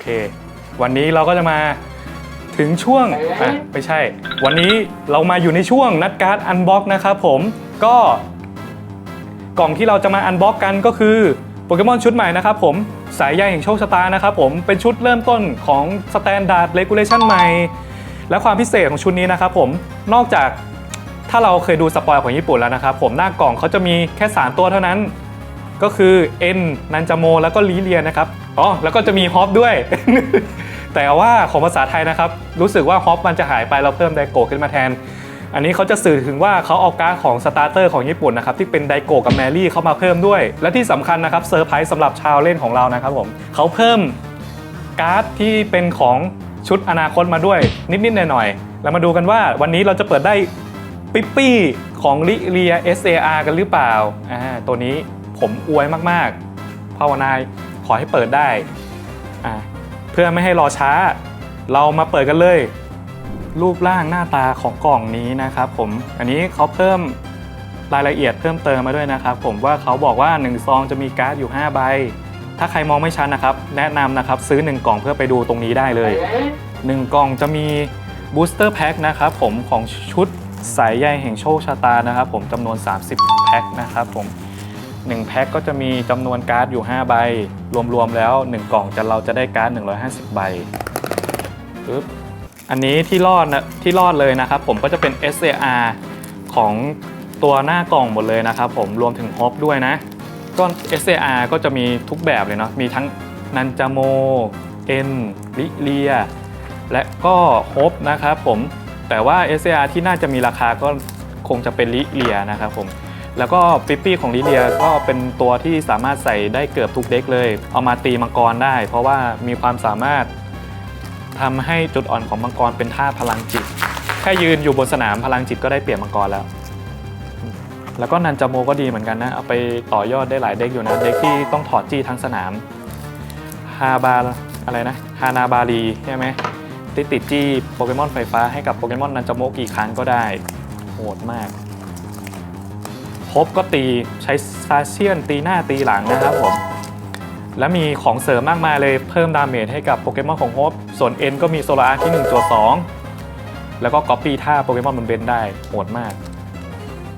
เค วันนี้เราก็จะมาถึงช่วงอะไม่ใช่ วันนี้เรามาอยู่ในช่วงนัดการ์ดอันบ็อกนะครับผมก็กล่องที่เราจะมาอันบ็อกกันก็คือโปเกมอนชุดใหม่นะครับผมสายใยแห่งโชคชะตานะครับผมเป็นชุดเริ่มต้นของสแตนดาร์ดเลกูเลชันใหม่ และความพิเศษของชุดนี้นะครับผมนอกจากถ้าเราเคยดูสปอยของญี่ปุ่นแล้วนะครับผมหน้ากล่องเขาจะมีแค่ 3 ตัวเท่านั้น ก็คือเอ็นนันจาโม แล้วก็ลีเลียนะครับอ๋อแล้วก็จะมีฮอปด้วย แต่ว่าของภาษาไทยนะครับ รู้สึกว่าฮอปมันจะหายไปเราเพิ่มไดโกขึ้นมาแทน อันนี้เขาจะสื่อถึงว่าเขาเอาการ์ดของสตาร์เตอร์ของญี่ปุ่นนะครับที่เป็นไดโกกับแมรี่เข้ามาเพิ่มด้วย และที่สำคัญนะครับเซอร์ไพรส์สำหรับชาวเล่นของเรานะครับผมเขาเพิ่มการ์ดที่เป็นของชุดอนาคตมาด้วยนิดๆหน่อยๆแล้วมาดูกันว่าวันนี้เราจะเปิดได้ปิปปี้ของลิเลีย SAR กันหรือเปล่าอ่าตัวนี้ผมอวยมากๆ ภาวนาย อให้เปิดได้ เพื่อไม่ให้รอช้า เรามาเปิดกันเลย รูปร่างหน้าตาของกล่องนี้นะครับผมอันนี้เขาเพิ่มรายละเอียดเพิ่มเติมมาด้วยนะครับ ผมว่าเขาบอกว่า1ซองจะมีการ์ดอยู่ 5 ใบ ถ้าใครมองไม่ชัดนะครับ แนะนำนะครับซื้อ 1 กล่องเพื่อไปดูตรงนี้ได้เลย 1 กล่องจะมีบูสเตอร์แพ็คนะครับผมของชุดสายใยแห่งโชคชะตานะครับผมจำนวน 30 แพ็คนะครับผม 1แพ็คก็จะมีจำนวนการ์ดอยู่ 5 ใบ รวมๆแล้ว 1 กล่องจะเราจะได้การ์ด 150 ใบปึ๊บอันนี้ที่รอดนะที่รอดเลยนะครับผมก็จะเป็น SAR ของตัวหน้ากล่องหมดเลยนะครับผมรวมถึงฮอปด้วยนะก็ SAR ก็จะมีทุกแบบเลยเนาะมีทั้งนันจาโมเอ็นลิเลีย และก็ฮอปนะครับผมแต่ว่า SAR ที่น่าจะมีราคาก็คงจะเป็นลิเลียนะครับผม แล้วก็ปิปปี้ของลิเลียก็เป็นตัวที่สามารถใส่ได้เกือบทุกเด็กเลย เอามาตีมังกรได้ เพราะว่ามีความสามารถทำให้จุดอ่อนของมังกรเป็นท่าพลังจิต แค่ยืนอยู่บนสนามพลังจิตก็ได้เปรียบมังกรแล้ว แล้วก็นันจาโมก็ดีเหมือนกันนะ เอาไปต่อยอดได้หลายเด็กอยู่นะ เด็กที่ต้องถอดจี้ทั้งสนามฮาบาอะไรนะฮานาบารีใช่ไหมติดติดจี้โปเกมอนไฟฟ้าให้กับโปเกมอนนันจาโมกี่ครั้งก็ได้ โหดมาก พบก็ตีใช้ซาเชียนตีหน้าตีหลังนะครับผม และมีของเสริมมากมายเลยเพิ่มดาเมจให้กับโปเกมอนของโฮปส่วน N ก็มีโซลาร์ที่ 1 ตัว 2 แล้วก็ก๊อปปี้ท่าโปเกมอนบนเบนได้โหดมาก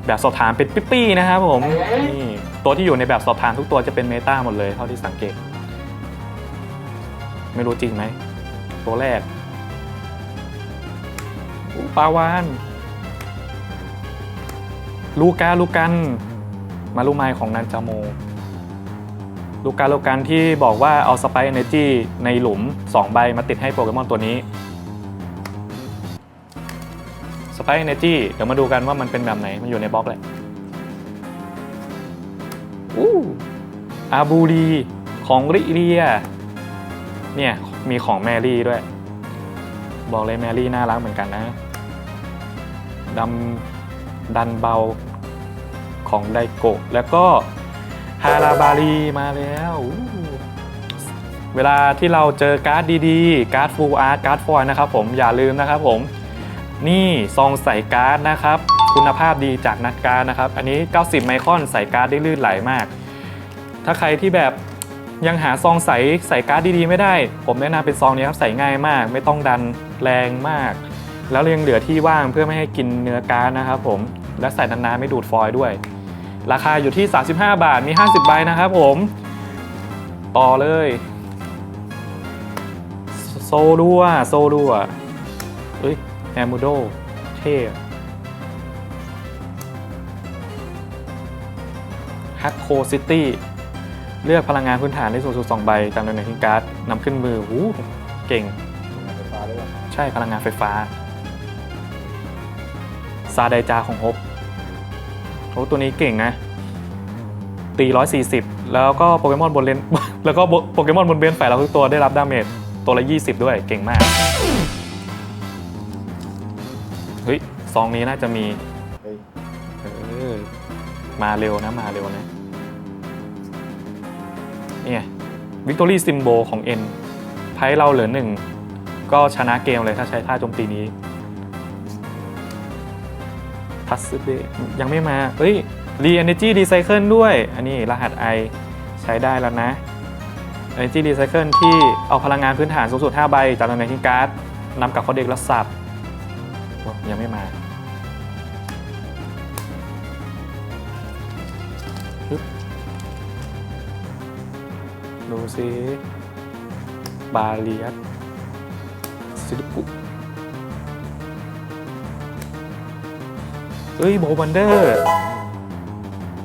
แบบสอบถามเป็นปิ๊ปปี้นะครับผมนี่ตัวที่อยู่ในแบบสอบถามทุกตัวจะเป็นเมตาหมดเลยเท่าที่สังเกต ไม่รู้จริงไหมตัวแรกปาวาน ลูกาลูกันมาลูไมของนันจาโม ลูกาลูกันที่บอกว่าเอาสไปเอเนจีในหลุม 2 ใบมาติดให้โปเกมอนตัวนี้สไปเอเนจีเดี๋ยวมาดูกันว่ามันเป็นแบบไหน มันอยู่ในบล็อกแหละอู้อาบูรีของริเรีย เนี่ย มีของแมรี่ด้วย บอกเลยแมรี่น่ารักเหมือนกันนะดำ ดันเบาของไดโกะแล้วก็ฮาราบารีมาแล้ว เวลาที่เราเจอการ์ดดีๆ การ์ดฟูลอาร์ตการ์ดฟอยนะครับผมอย่าลืมนะครับผม นี่ซองใส่การ์ดนะครับ คุณภาพดีจากนัดการ์ดนะครับ อันนี้ 90 ไมครอนใส่การ์ดได้ลื่นไหลมาก ถ้าใครที่แบบยังหาซองใสใส่การ์ดดีๆ ไม่ได้ ผมแนะนำเป็นซองนี้ครับใส่ง่ายมาก ไม่ต้องดันแรงมาก แล้วยังเหลือที่ว่างเพื่อไม่ให้กินเนื้อการ์ดนะครับผม และใส่นานๆไม่ดูดฟอยล์ด้วย ราคาอยู่ที่ 35 บาทมี 50 ใบนะครับผม ต่อเลย โซดัวโซดัวเอ้ยแอมูโดเท่ฮัตโคซิตี้เลือกพลังงานพื้นฐานได้สูงสุด2ใบตามตำแหน่งที่การ์ดนำขึ้นมือหูเก่งไฟฟ้าด้วยวะใช่พลังงานไฟฟ้า ซาไดจาของฮบโอ้ตัวนี้เก่งนะตี140แล้วก็โปเกมอนบนเลน แล้วก็โปเกมอนบนเบนฝ่ายเราทุกตัวได้รับดาเมจตัวละ20ด้วยเก่งมาก เฮ้ย ซองนี้น่าจะมีเออมาเร็วนะ มาเร็วนะ เนี่ยวิกตอรี่ซิมโบของ N ไพ่เราเหลือหนึ่ง ก็ชนะเกมเลยถ้าใช้ท่าโจมตีนี้ พัสเบยังไม่มาเฮ้ยรี Energy Recycle ด้วย อันนี้รหัส I ใช้ได้แล้วนะ Energy Recycle ที่เอาพลังงานพื้นฐานสูงสุด 5 ใบ จากตำแหน่งทิ้งการ์ดนำกลับเข้าเด็กแล้วสับยังไม่มาดูซิบาเลียสซิลิปุ เฮ้ยโบวันเดอร์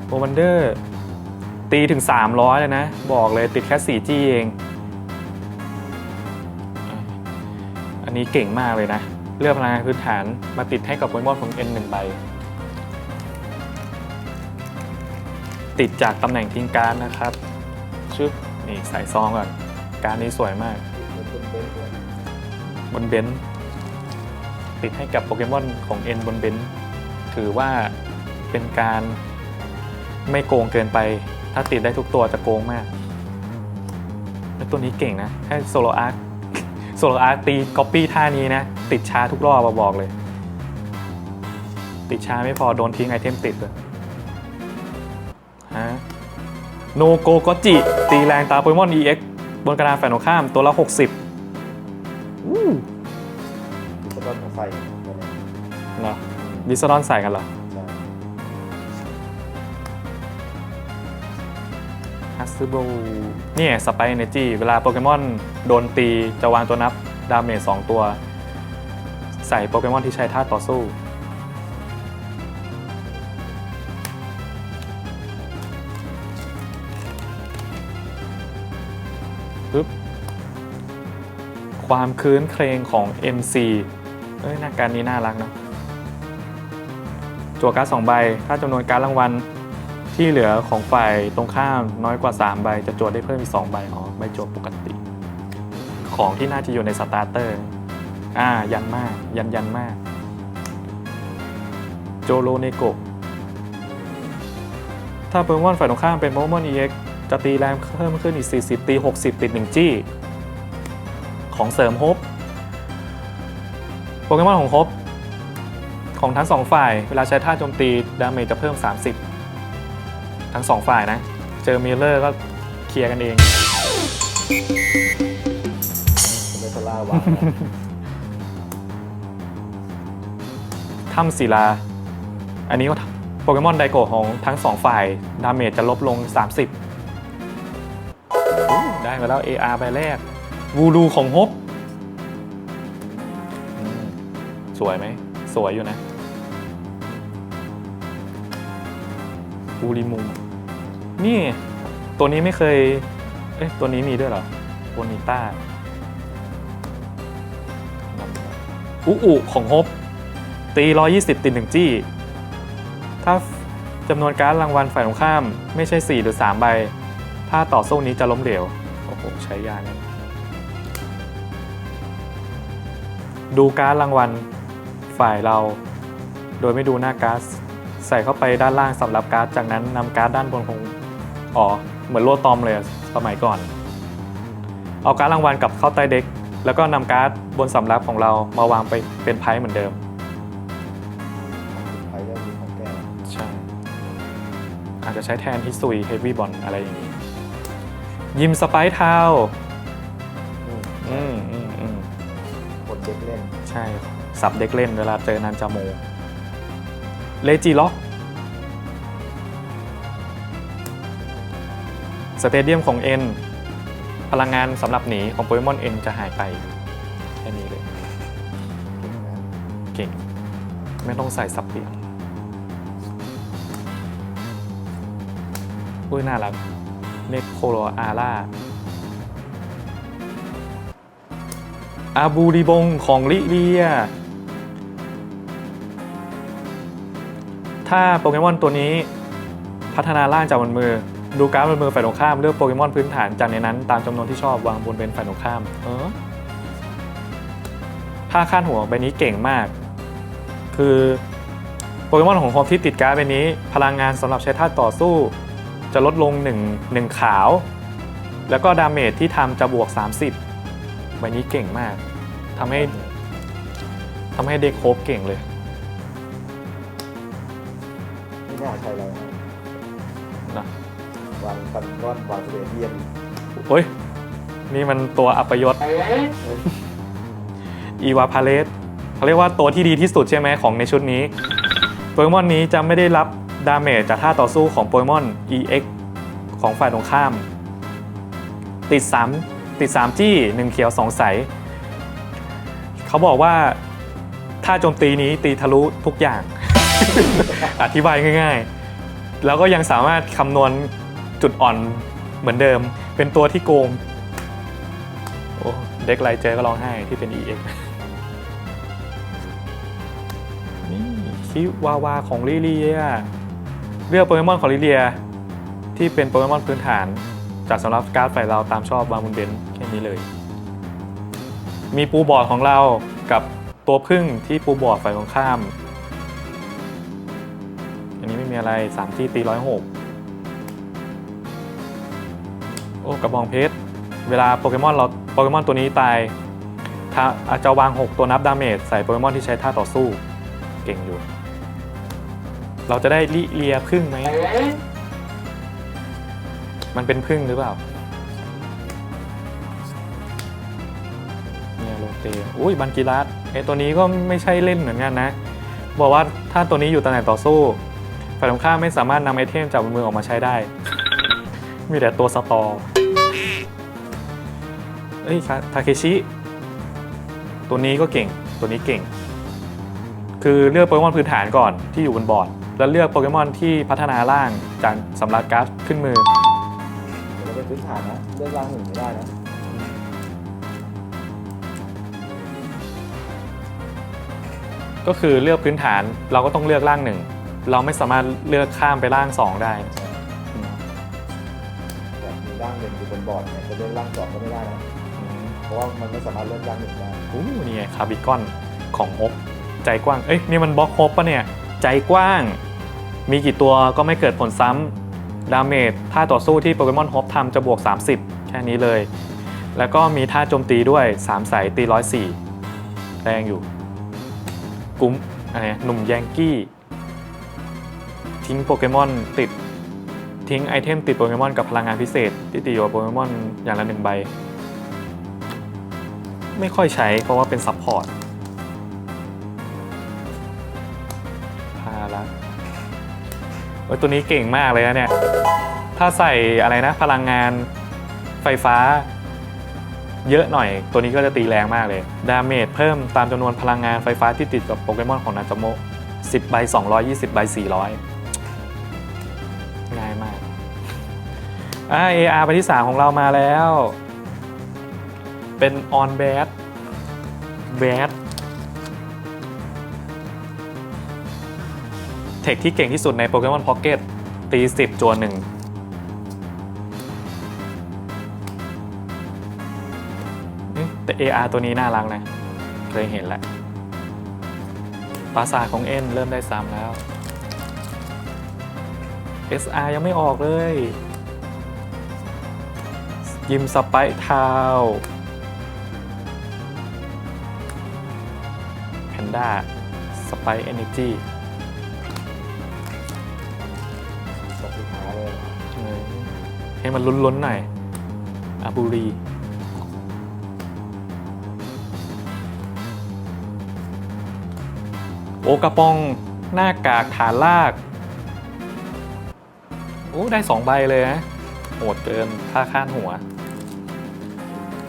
โบวันเดอร์ตีถึง 300 เลยนะ บอกเลยติดแค่ 4G เอง อันนี้เก่งมากเลยนะ เลือกพลังงานพื้นฐานมาติดให้กับโปเกมอนของ N 1ใบ ติดจากตำแหน่งทิ้งการนะครับ ชึบนี่ใส่ซองก่อน การนี้สวยมาก บนเบนติดให้กับโปเกมอนของ N บนเบนซ์ ถือว่าเป็นการไม่โกงเกินไป ถ้าติดได้ทุกตัวจะโกงมากแล้วตัวนี้เก่งนะแค่โซโลอาร์โซโลอาร์ตีก๊อปปี้ท่านี้นะ ติดช้าทุกรอบอะบอกเลย ติดช้าไม่พอโดนทิ้งไอเทมติดเลยฮะโนโกโกจิ ตีแรงตาโปเกมอน EX บนกระดานแฝงตรงข้ามตัวละ 60อู้คือต้นของไฟเนี่ยเห รอดิสซอนใส่กันเหรอใช่ฮัสโบเนี่ยสไปเอเนจีเวลาโปเกมอนโดนตีจะวางตัวนับดาเมจ2ตัว ใส่โปเกมอนที่ใช้ท่าต่อสู้ปึ๊บความคืนเครงของ MC เอ้ยหน้าการนี้น่ารักเนาะ จั่วการ์ดสองใบ ถ้าจำนวนการดรางวัลที่เหลือของฝ่ายตรงข้ามน้อยกว่า 3 ใบ จะจทย์ได้เพิ่มอีก 2 ใบอ๋อใบจทย์ปกติ ของที่น่าจะอยู่ในสตาร์เตอร์อ่ายันมากยันยันมาก โจโรเนโกะถ้าโปเกมอนฝ่ายตรงข้ามเป็นโปเกมอน EX จะตีแรงเพิ่มขึ้นอีก 40 ตี 60 ติด 1 จี้ ของเสริมฮบโปเกมอนของฮบ ของทั้งสองฝ่าย เวลาใช้ท่าโจมตีดาเมจจะเพิ่ม 30 ทั้งสองฝ่ายนะ เจอมิลเลอร์ก็เคลียร์กันเองเป็นเมทัลล่าวางถ้ำศิลา อันนี้ก็โปเกมอนไดโกะของทั้งสองฝ่าย ดาเมจจะลบลง 30อู้ได้มาแล้ว AR ใบแรก วูรูของฮบอืมสวยไหม สวยอยู่นะ อูริมุงนี่ตัวนี้ไม่เคย เอ๊ะตัวนี้มีด้วยเหรอโบนิต้าอุอุของฮบตี 120 ติด1จี้ ถ้าจำนวนการรางวัลฝ่ายตรงข้าม ไม่ใช่ 4 หรือ 3 ใบ ถ้าต่อสู้นี้จะล้มเหลว โอ้โห ใช้ยากนะดูการรางวัลฝ่ายเรา โดยไม่ดูหน้าการ์ด ใส่เข้าไปด้านล่างสำหรับการ์ด จากนั้นนำการ์ดด้านบนของอ๋อเหมือนโลตอมเลยอะสมัยก่อน เอาการดรางวัลกลับเข้าใต้เด็ก แล้วก็นำการ์ดบนสำรับของเรามาวางไปเป็นไพ่เหมือนเดิมไฟเรื่องนี้ของแก้วใช่อาจจะใช้แทนฮิซุยเฮฟวี่บอลอะไรอย่างนี้ ยิมสไปร์ทาวอืมอืมอืมอืมคนเด็กเล่น ใช่ สับเด็กเล่นเวลาเจอนันจาโม เลจิล็อกสเตเดียมของ N พลังงานสำหรับหนีของโปเกมอน N จะหายไปแค่นี้เลย เก่ง ไม่ต้องใส่สับเปลี่ยนอุ้ยน่ารักเนโคโรอาร่าอาบูดิบงของลิเลีย ถ้าโปเกมอนตัวนี้พัฒนาร่างจากบนมือ ดูการ์ดบนมือฝ่ายตรงข้ามเลือกโปเกมอนพื้นฐานจากในนั้นตามจำนวนที่ชอบวางบนเบนฝ่ายตรงข้าม เออถ้าคาดหัวใบนี้เก่งมาก คือโปเกมอนของโฮมที่ติดการ์ดใบนี้ พลังงานสำหรับใช้ท่าต่อสู้ จะลดลง1 1ขาว แล้วก็ดาเมจที่ทำจะบวก 30 ใบนี้เก่งมากทำให้ทำให้เด็กโคบเก่งเลย น่าใช่เรานะนะวางฟันก้อนวางสเตเดียมเฮ้ย นี่มันตัวอัปยศ อีวาพาเลสเขาเรียกว่าตัวที่ดีที่สุดใช่ไหมของในชุดนี้ โปเกมอนนี้จะไม่ได้รับดาเมจจากท่าต่อสู้ของโปเกมอน EX ของฝ่ายตรงข้าม ติด 3 ติด 3 จี้ 1 เขียว 2 ใส เขาบอกว่าท่าโจมตีนี้ตีทะลุทุกอย่าง อธิบายง่ายๆ แล้วก็ยังสามารถคำนวณจุดอ่อนเหมือนเดิม เป็นตัวที่โกง โอ้เด็กไรเจอก็ร้องไห้ที่เป็น EX นี่คิวาวาของลิเลียเลือกโปเกมอนของลิเลีย ที่เป็นโปเกมอนพื้นฐาน จากสำหรับการ์ดฝ่ายเราตามชอบบามุนเบนแค่นี้เลย มีปูบอร์ดของเรากับตัวพึ่งที่ปูบอร์ดฝ่ายตรงข้าม ม่มีอะไร3ที่ตีร้อยหกโอ้กระบองเพชร เวลาโปเกมอนเราโปเกมอนตัวนี้ตายถ้าอาจจะวาง 6 ตัวนับดาเมจใส่โปเกมอนที่ใช้ท่าต่อสู้ เก่งอยู่ เราจะได้ลิเลียพึ่งไหม มันเป็นพึ่งหรือเปล่าเนี่ยโรเตอุ้ยบันกิรัสไอตัวนี้ก็ไม่ใช่เล่นเหมือนกันนะ บอกว่าถ้าตัวนี้อยู่ตำแหน่งต่อสู้ ฝ่ายตรงข้ามไม่สามารถนำไอเทมจากบนมือออกมาใช้ได้ มีแต่ตัวสตอเอ้ยทาเคชิ ตัวนี้ก็เก่ง ตัวนี้เก่ง คือเลือกโปเกมอนพื้นฐานก่อนที่อยู่บนบอร์ด แล้วเลือกโปเกมอนที่พัฒนาร่างจากสำหรับการ์ดขึ้นมือเดี๋ยวเราเป็นพื้นฐานนะเลือกร่างหนึ่งไม่ได้นะก็คือเลือกพื้นฐานเราก็ต้องเลือกร่างหนึ่ง เราไม่สามารถเลือกข้ามไปร่างสองได้อืมแต่มีร่างหนึ่งอยู่บนบอร์ดเนี่ยจะเลือกร่างสองก็ไม่ได้นะอืมเพราะว่ามันไม่สามารถเลือกร่างหนึ่งได้อู้นี่ไงคาร์บิคอนของฮบใจกว้าง เอ้ยนี่มันบล็อกฮบปะเนี่ย ใจกว้าง มีกี่ตัวก็ไม่เกิดผลซ้ำดาเมจท่าต่อสู้ที่โปเกมอนฮบทำจะบวก 30 แค่นี้เลย แล้วก็มีท่าโจมตีด้วย 3 สายตี 104 แรงอยู่ กุ้มอะไรนะหนุ่มแยงกี้ ทิ้งโปเกมอนติด ทิ้งไอเทมติดโปเกมอนกับพลังงานพิเศษ ที่ติดอยู่กับโปเกมอนอย่างละหนึ่งใบ ไม่ค่อยใช้เพราะว่าเป็นซัพพอร์ตพาละโอ้ยตัวนี้เก่งมากเลยนะเนี่ย ถ้าใส่อะไรนะ พลังงานไฟฟ้า เยอะหน่อย ตัวนี้ก็จะตีแรงมากเลย ดาเมจเพิ่มตามจำนวนพลังงานไฟฟ้าที่ติดกับโปเกมอนของนาจโม10ใบ220ใบ400 อ่า AR ไปที่3ของเรามาแล้ว เป็น on bad bad เทคที่เก่งที่สุดในโปเกมอนพ็อกเก็ตตี10จวนหนึ่งแต่ AR ตัวนี้น่ารักนะ เคยเห็นแล้วปราสาทของเอ็นเริ่มได้ซ้ำแล้ว SR ยังไม่ออกเลย ยิมสไปทาวแพนด้าสไปเอเนจีตกสุดท้าเลยให้มันลุ้นๆหน่อยอาบูรีโอกระปองหน้ากากฐานลาก โอ้ ได้สองใบเลยนะโหดเกินค่าข้านหัว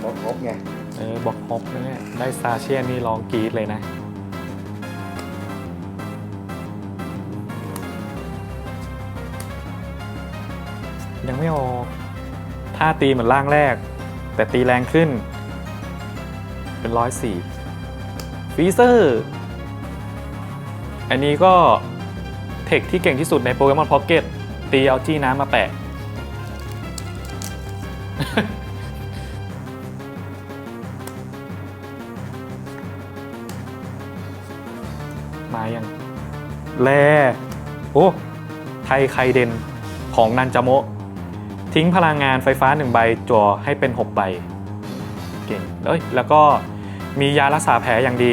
บล็อกครบไง เออบอกฮอปนะเนี่ยได้ซาเชียนนี่ร้องกรีดเลยนะ ยังไม่ออกท่าตีเหมือนล่างแรก แต่ตีแรงขึ้น เป็นร้อยสี่ฟีเซอร์ อันนี้ก็เทคที่เก่งที่สุดในโปเกมอนพ็อกเก็ตตีเอาจี้น้ำมาแปะ มายังแลโอ้ไทยไคเดนของนันจโมะ ทิ้งพลังงานไฟฟ้า 1 ใบจั่วให้เป็น 6 ใบ เก่งเอ้ยแล้วก็มียารักษาแผลอย่างดี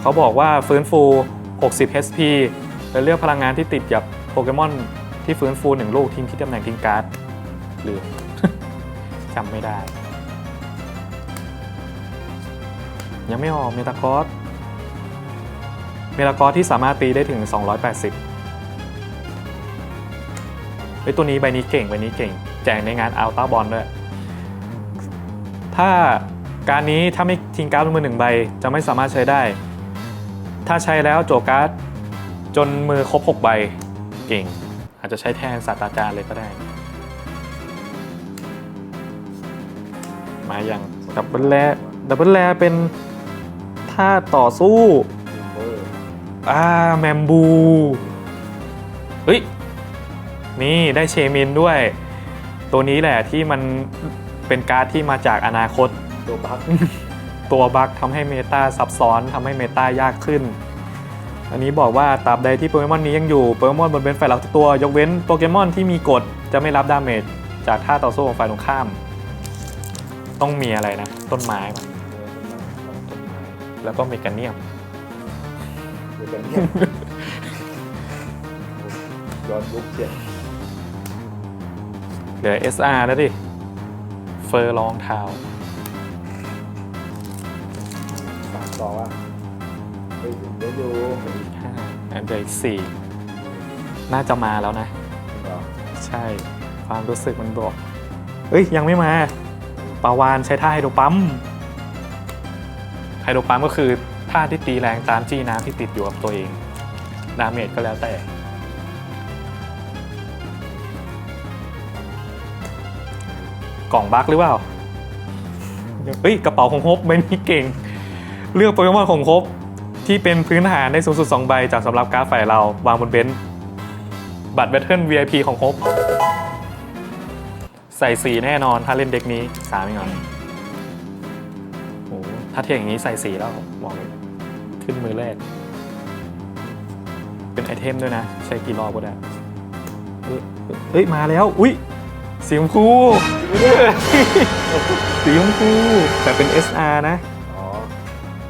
เขาบอกว่าฟื้นฟู 60 HP และเลือกพลังงานที่ติดกับโปเกมอนที่ฟื้นฟู 1 ลูกทิ้งที่ตำแหน่งทิ้งการ์ดหรือจำไม่ได้ ยังไม่ออกเมตากอส มตากอสที่สามารถตีได้ถึง 280ไอตัวนี้ใบนี้เก่งใบนี้เก่ง แจกในงานอัลต้าบอลด้วย ถ้าการนี้ถ้าไม่ทิ้งการ์ดมือหนึ่งใบจะไม่สามารถใช้ได้ ถ้าใช้แล้วโจการ์ดจนมือครบ 6 ใบเก่ง อาจจะใช้แทนศาสตราจารย์เลยก็ได้ มาอย่างดับเบิลแลดับเบิลแลเป็นท่าต่อสู้ อ่าแมมบูเฮ้ยนี่ได้เชมินด้วย ตัวนี้แหละที่มันเป็นการ์ดที่มาจากอนาคต ตัวบั๊กตัวบั๊กทำให้เมตาซับซ้อนทำให้เมตายากขึ้น อันนี้บอกว่าตราบใดที่โปเกมอนนี้ยังอยู่โปเกมอนบนเป็นฝ่ายหลักทุกตัวยกเว้นโปเกมอนที่มีกฎจะไม่รับดาเมจจากท่าต่อสู้ของฝ่ายตรงข้าม ต้องมีอะไรนะ ต้นไม้ปะเออต้นไม้แล้วก็เมกาเนียม เดี๋ยวกันเนี่ยย้อนยุคเจ็ดเหลือ SR แล้วดิ เฟอร์รองเท้าสามต่อว่าไปถึงได้ดูห้าอันเดอีกสี่น่าจะมาแล้วนะ ใช่ ความรู้สึกมันบอก เอ้ย ยังไม่มาปาวานใช้ท่าไฮโดรปั๊มไฮโดรปั๊มก็คือ ท่าที่ตีแรงตามจี้น้ำที่ติดอยู่กับตัวเองดาเมจก็แล้วแต่ กล่องบั๊กหรือเปล่า เฮ้ย กระเป๋าของฮบไม่มีเก่ง เลือกโปเกมอนของฮบที่เป็นพื้นฐานได้สูงสุด 2 ใบจากสำหรับการ์ดฝ่ายเรา วางบนเบนซ์บัตรแบทเทิล VIP ของฮบใส่สีแน่นอนถ้าเล่นเด็กนี้สามอย่างโอ้โห ถ้าเทียงอย่างนี้ใส่สีแล้วบอกเลยขึ้นมือแรก เป็นไอเทมด้วยนะ ใช้กี่รอบก็ได้เฮ้ยเฮ้ย มาแล้ว อุ้ยสีชมพูสีชมพูแต่เป็น SR นะ อ๋อ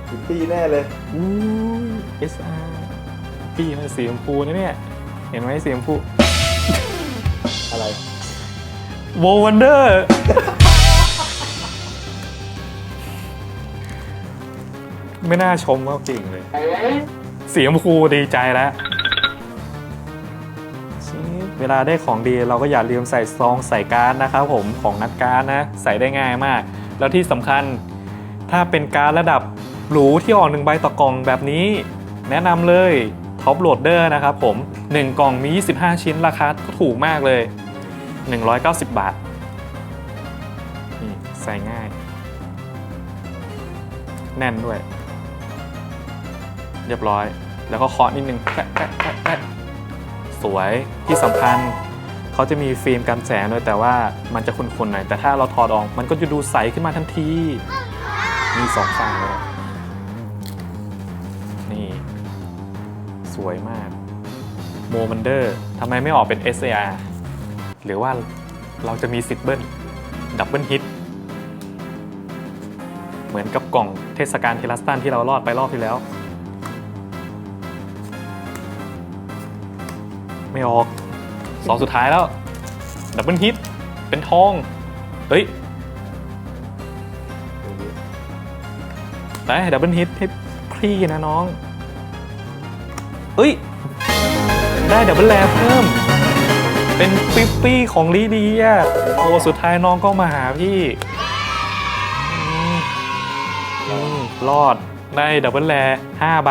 คิตตี้แน่เลยอู้ SR พี่มันสีชมพูนะเนี่ย เห็นไหมสีชมพู อะไรโววันเดอร์ ไม่น่าชมว่าเก่งเลย สีชมพูดีใจแล้ว เวลาได้ของดีเราก็อย่าลืมใส่ซองใส่การ์ดนะครับผมของนักการ์ดนะ ใส่ได้ง่ายมาก แล้วที่สำคัญถ้าเป็นการ์ดระดับหรูที่ออกหนึ่งใบต่อกล่องแบบนี้ แนะนำเลยท็อปโหลดเดอร์นะครับผม 1 กล่องมี 25 ชิ้นราคาก็ถูกมากเลย 190 บาทใส่ง่าย แน่นด้วย เรียบร้อย แล้วก็เคาะนิดนึงแปะแปะแปะแปะสวยที่สำคัญเขาจะมีฟิล์มกันแสงด้วยแต่ว่ามันจะขุ่นๆหน่อยแต่ถ้าเราถอดออกมันก็จะดูใสขึ้นมาทันที มีสองฝั่งเลยนี่สวยมากโมมันเดอร์ทำไมไม่ออกเป็น SAR หรือว่าเราจะมีสิทธิ์เบิ้ลดับเบิลฮิตเหมือนกับกล่องเทศกาลเทลัสตันที่เรารอดไปรอบที่แล้ว ไม่ออกสองสุดท้ายแล้ว ดับเบิลฮิต เป็นทอง เฮ้ยได้ดับเบิลฮิตให้พี่นะน้องเอ้ย ได้ดับเบิลแลเพิ่ม เป็นปิปปี้ของลีเดียโอ้สุดท้ายน้องก็มาหาพี่อืมอืมรอดได้ดับเบิลแล5ใบ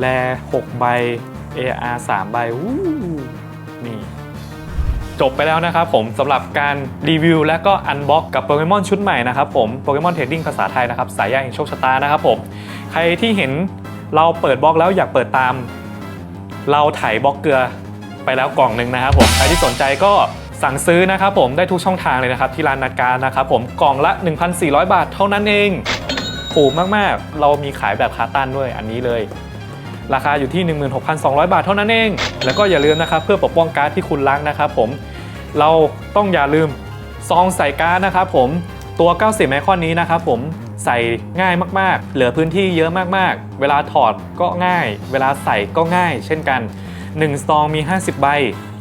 แล6ใบ AR 3ใบวู้นี่ จบไปแล้วนะครับผมสำหรับการรีวิวและก็อันบ็อกกับโปเกมอนชุดใหม่นะครับผมโปเกมอนเทรดดิ้งภาษาไทยนะครับ สายยาแห่งโชคชะตานะครับผม ใครที่เห็นเราเปิดบล็อกแล้วอยากเปิดตาม เราถ่ายบล็อกเกลือไปแล้วกล่องหนึ่งนะครับผม ใครที่สนใจก็สั่งซื้อนะครับผมได้ทุกช่องทางเลยนะครับ ที่ร้านนัดการนะครับผมกล่องละ 1,400 บาทเท่านั้นเองถูกมาก ๆ เรามีขายแบบคาตันด้วยอันนี้เลย ราคาอยู่ที่ 16,200 บาทเท่านั้นเอง แล้วก็อย่าลืมนะครับเพื่อปกป้องการ์ดที่คุณรักนะครับผมเราต้องอย่าลืมซองใส่การ์ดนะครับผมตัว 90ไอคอนนี้นะครับผมใส่ง่ายมากๆ เหลือพื้นที่เยอะมากๆ เวลาถอดก็ง่าย เวลาใส่ก็ง่าย เช่นกัน1ซองมี 50 ใบ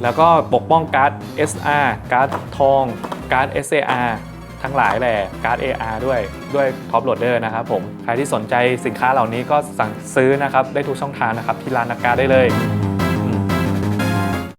แล้วก็ปกป้องการ์ด SR การ์ดทอง การ์ด SAR ทั้งหลายแหละการ์ด AR ด้วยด้วยท็อปโหลดเดอร์นะครับผม ใครที่สนใจสินค้าเหล่านี้ก็สั่งซื้อนะครับ ได้ทุกช่องทางนะครับ ที่ร้านนักการ์ดได้เลย